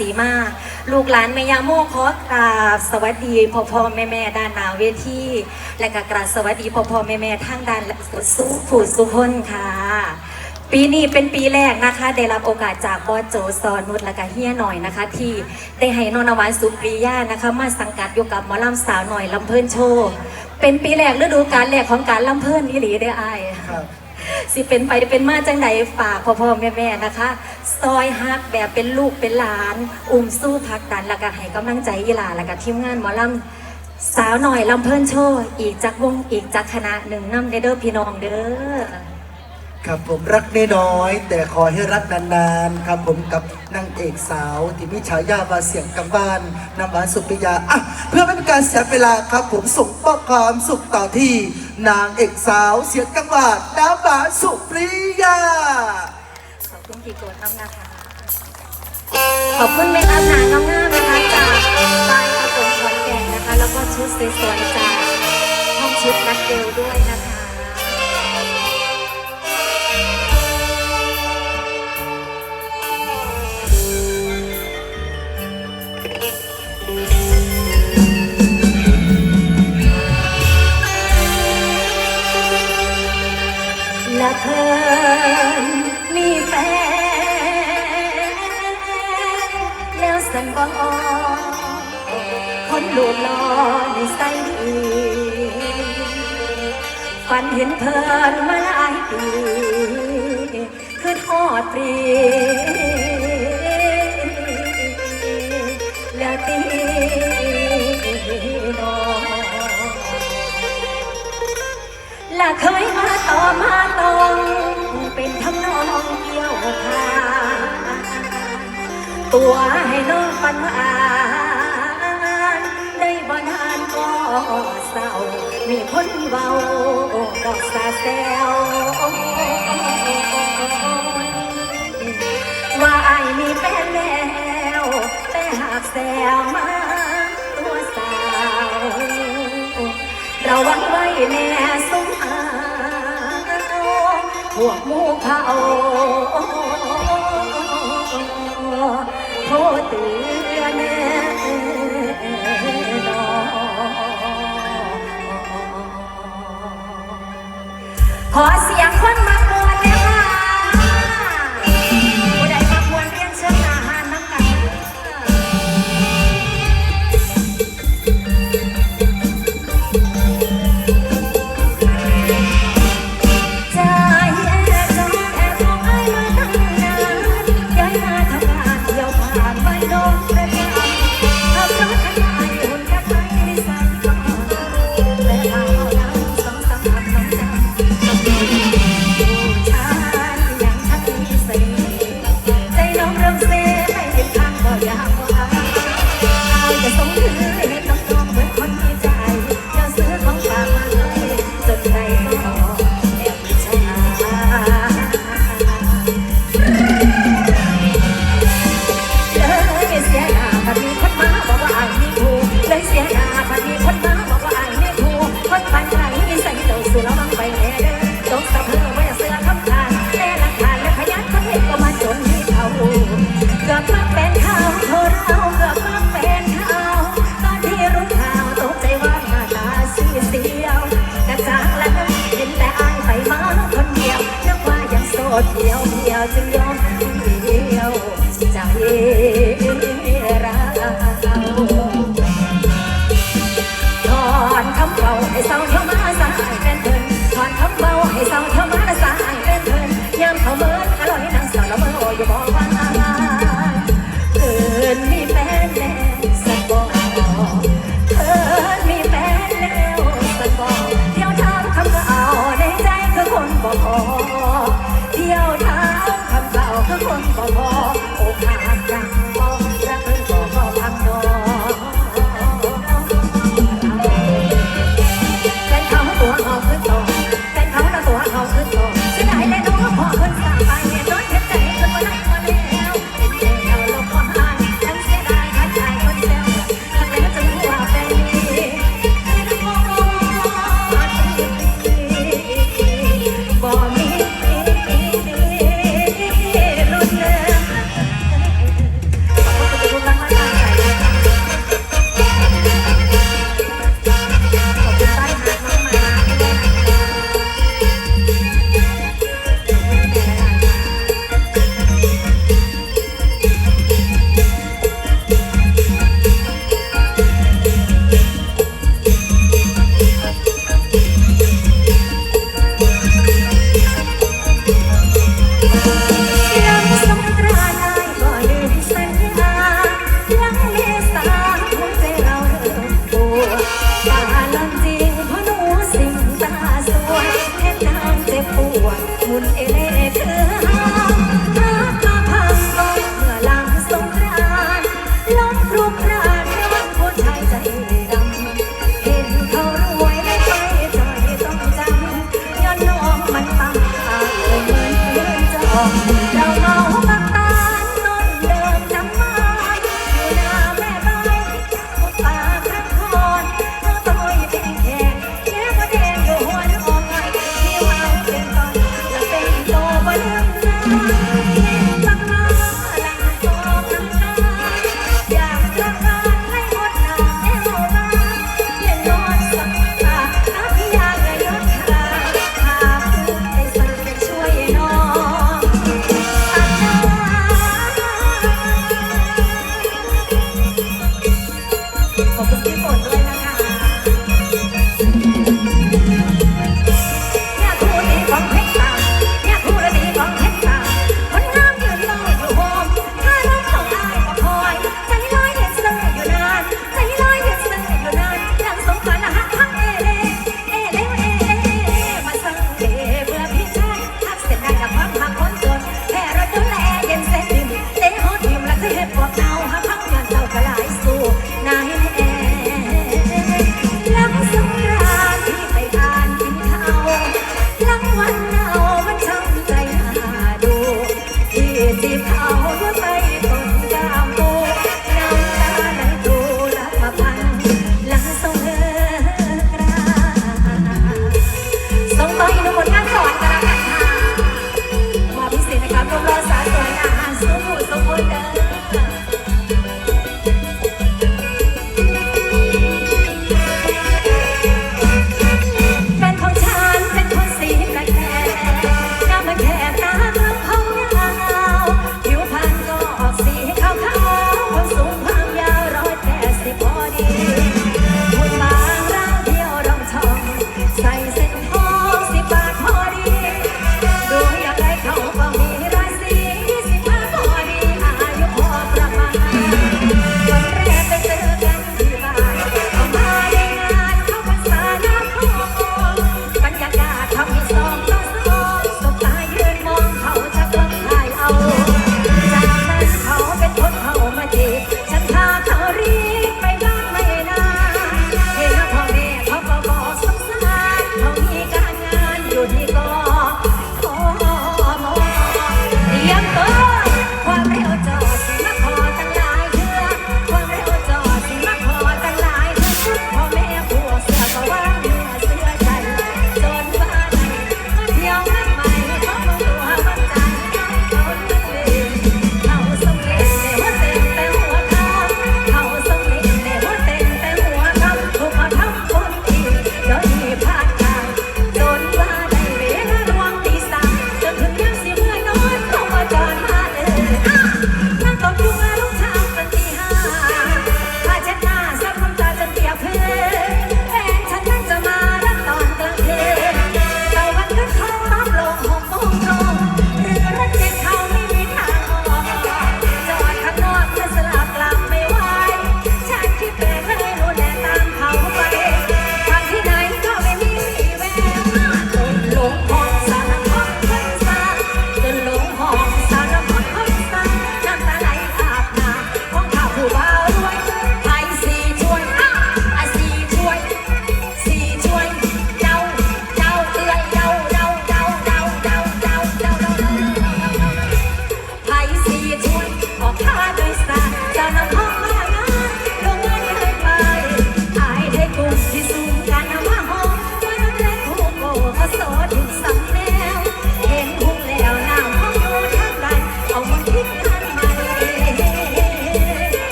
สีมา ลูกหลานแม่ยาโมขอกราบสวัสดีพ่อพ่อแม่แม่ด้านนาเวทีและก็กราบสวัสดีพ่อพ่อแม่แม่ทางด้านสุผูสุพนค่ะ ปีนี้เป็นปีแรกนะคะ ได้รับโอกาสจากบอโจซอนุชและก็เฮียหน่อยนะคะ ที่ได้ให้นนท์นวันสุปริยานะคะ มาสังกัดอยู่กับหมอลำสาวหน่อยลำเพิ่นโชว์เป็นปีแรกฤดูกาลแรกของการลำเพิ่นนี่หลีได้ออายครับ สิเป็นไปเป็นมาจังไหนฝากพ่อพ่อแม่แม่นะคะ ซอยฮักแบบเป็นลูกเป็นหลาน อุ้มสู้พักดันแล้วก็ให้กำลังใจยีหลาแล้วก็ทีมงานหมอลำสาวหน่อยลำเพิ่นโชว์อีกจักวงอีกจักคณะหนึ่งน้ำเด้อพี่น้องเด้อครับผมรักน้อยแต่ขอให้รักนานๆครับผมกับนางเอกสาวที่มีฉายาว่าเสียงกำบ้านนำหวานสุปิยาอะเพื่อไม่เป็นการเสียเวลาครับผมส่งมอความสุขต่อที่ นางเอกสาวเสียงกังวานน้ำบาสุปริยา ขอบคุณพี่โกดน้ำนะคะ ขอบคุณเมคอัพหนางงามๆนะคะจากบายอาตงขอนแก่นนะคะ แล้วก็ชุดสวยๆจากห้องชุดนักเดลด้วยนะคะ คนดูหล่อในใส่ดีฝันเห็นเพิ่นมาหลายปีคือทอดปรีแล้วตีน้องและเคยมาต่อมาตรงเป็นทำนองเกี่ยวพาตัวให้น้องฝันหวา เศร้า มีคนเบาดอกสาแซวว่าไอ้มีแฟนแล้วแต่หากแซวมาตัวสาวระวังไว้แน่สมอาพวกมูเขาโทษตือน ขอเสียงคน เดี่ยวเดียวจึยอมเดียวใจ